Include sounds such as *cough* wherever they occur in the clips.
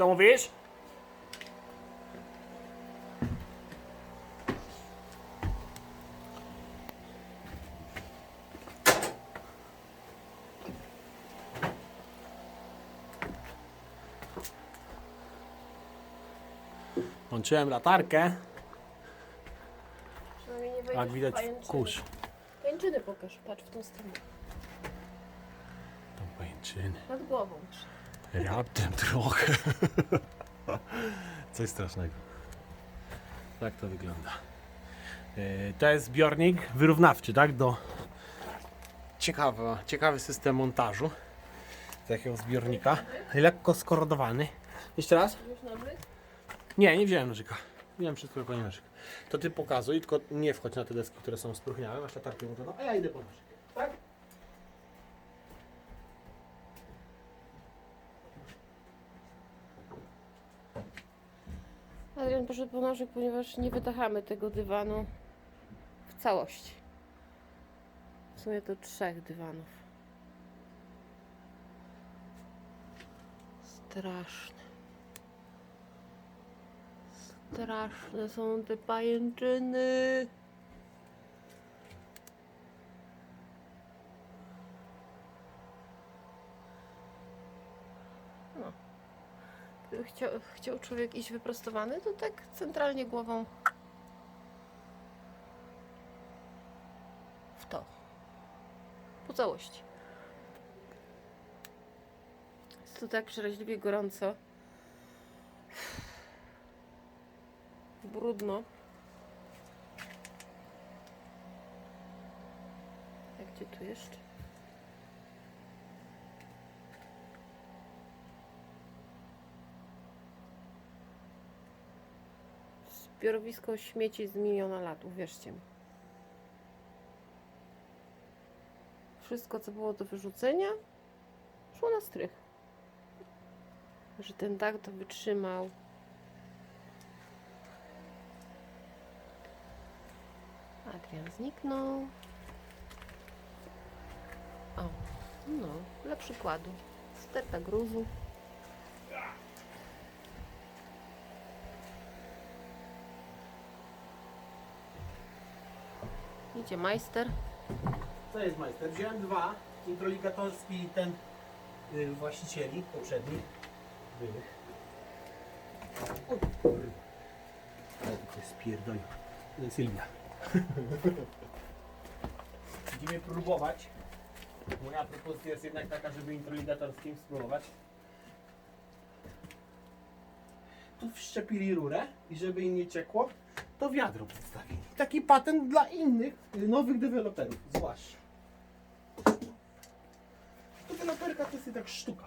Co mówisz? Włączyłem latarkę, Przynajmniej nie wejdziesz jak w widać pajęczyny. kurz. Pajęczyny pokaż, patrz w tą stronę. Tam pajęczyny. Nad głową. Raptem trochę. *laughs* Coś strasznego. Tak to wygląda. Yy, To jest zbiornik wyrównawczy, tak? Do ciekawy, ciekawy system montażu takiego zbiornika. Lekko skorodowany. Jeszcze raz? Nie, nie wziąłem nożyka. Wziąłem wszystko tylko nie nożyk. To ty pokazuj, tylko nie wchodź na te deski, które są spróchniałe. Masz latarkę włączoną, a ja idę po nożyk. Adrian poszedł po nożyk, ponieważ nie wydachamy tego dywanu w całości. W sumie to trzech dywanów. Straszne. Straszne są te pajęczyny. Chciał, chciał człowiek iść wyprostowany, to tak centralnie głową w to. Po całości. Jest tu tak przeraźliwie gorąco. Brudno. A gdzie tu jeszcze? Zbiorowisko śmieci z miliona lat, uwierzcie mi. Wszystko, co było do wyrzucenia, szło na strych. Że ten dach to wytrzymał. Adrian zniknął. O, no, dla przykładu. Sterta gruzu. Idzie majster. To jest majster. Wziąłem dwa. Introligatorski i ten y, właścicieli poprzednich. Byłych. Ale to spierdolił. Sylwia. *laughs* Będziemy próbować. Moja propozycja jest jednak taka, żeby introligatorskim spróbować. Tu wszczepili rurę i żeby im nie ciekło, to wiadro przedstawili. Taki patent dla innych, nowych deweloperów, zwłaszcza. Deweloperka to jest jednak sztuka.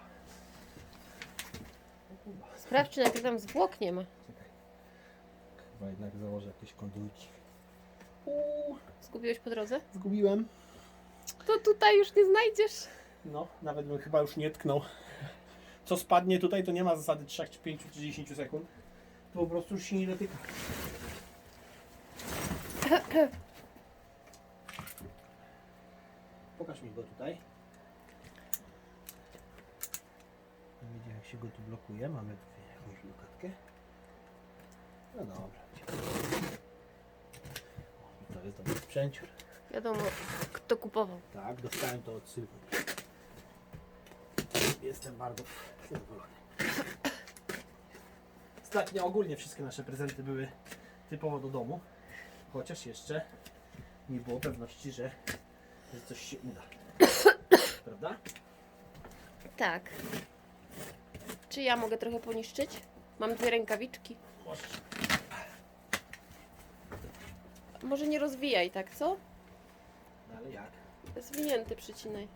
Sprawdź, czy najpierw tam zwłok nie ma. Czekaj. Chyba jednak założę jakieś kondyki. Uuu, Zgubiłeś po drodze? zgubiłem. To tutaj już nie znajdziesz. No, nawet bym chyba już nie tknął. Co spadnie tutaj, to nie ma zasady 3, czy 5 czy 10 sekund. To po prostu już się nie dotyka. Pokaż mi go tutaj. Wiedziałem jak się go tu blokuje. Mamy tutaj jakąś blokadkę. No dobra. O, to jest dobry sprzęcior. Wiadomo, kto kupował. Tak, dostałem to od Sylwii. Jestem bardzo zadowolony. Ostatnio ogólnie wszystkie nasze prezenty były typowo do domu. Chociaż jeszcze nie było pewności, że, że coś się uda. Prawda? Tak. Czy ja mogę trochę poniszczyć? Mam dwie rękawiczki. Możesz. Może nie rozwijaj, tak co? No ale jak? Zwinięty przycinaj.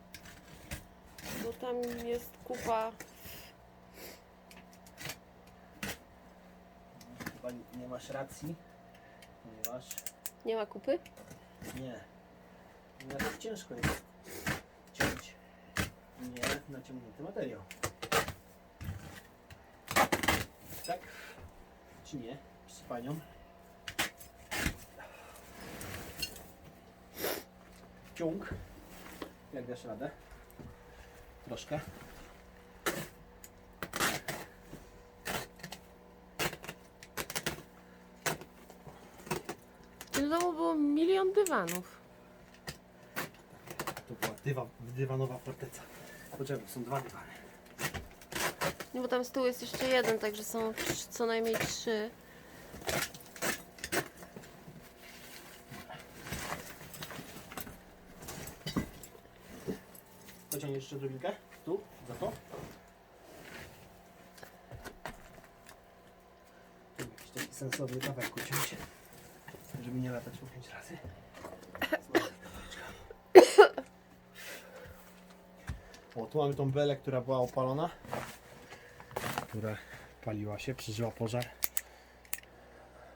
Bo tam jest kupa. Chyba nie- nie masz racji, ponieważ Nie ma kupy? nie. Nawet ciężko jest ciąć nie naciągnięty materiał. Tak? Czy nie? Z panią? Ciąg. Jak dasz radę? Troszkę. Tym domu było milion dywanów. To była dywa, dywanowa forteca. Poczekaj, są dwa dywany. Nie, bo tam z tyłu jest jeszcze jeden, także są trz- co najmniej trzy. Pociągniesz jeszcze drobinkę? Tu? Za to? Tu jakiś taki sensowny kawałek uciąć, żeby nie latać po pięć razy. O, tu mamy tą belę, która była opalona, która paliła się, przeżyła pożar,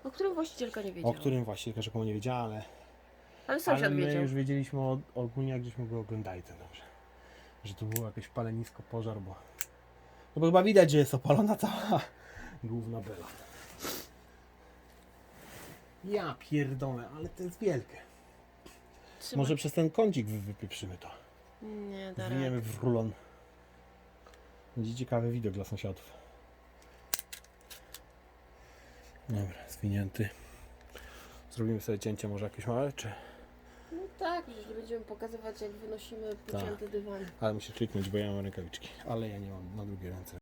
O którym właścicielka nie wiedziała. o którym właśnie rzekomo nie wiedziała, ale Ale sąsiad Ale my wiedział. już wiedzieliśmy o, ogólnie, jak żeśmy go oglądali to dobrze. Że to było jakieś palenisko, pożar, bo... No bo chyba widać, że jest opalona cała główna bela. Ja pierdolę, ale to jest wielkie. Trzymaj. Może przez ten kącik wy- wypieprzymy to. Nie, da Zwiniemy rady. w rulon. Będzie ciekawy widok dla sąsiadów. Dobra, zwinięty. Zrobimy sobie cięcie może jakieś małe, czy... No tak, że będziemy pokazywać jak wynosimy Tak. pocięte dywany. Ale muszę kliknąć, bo ja mam rękawiczki. Ale ja nie mam na drugiej ręce.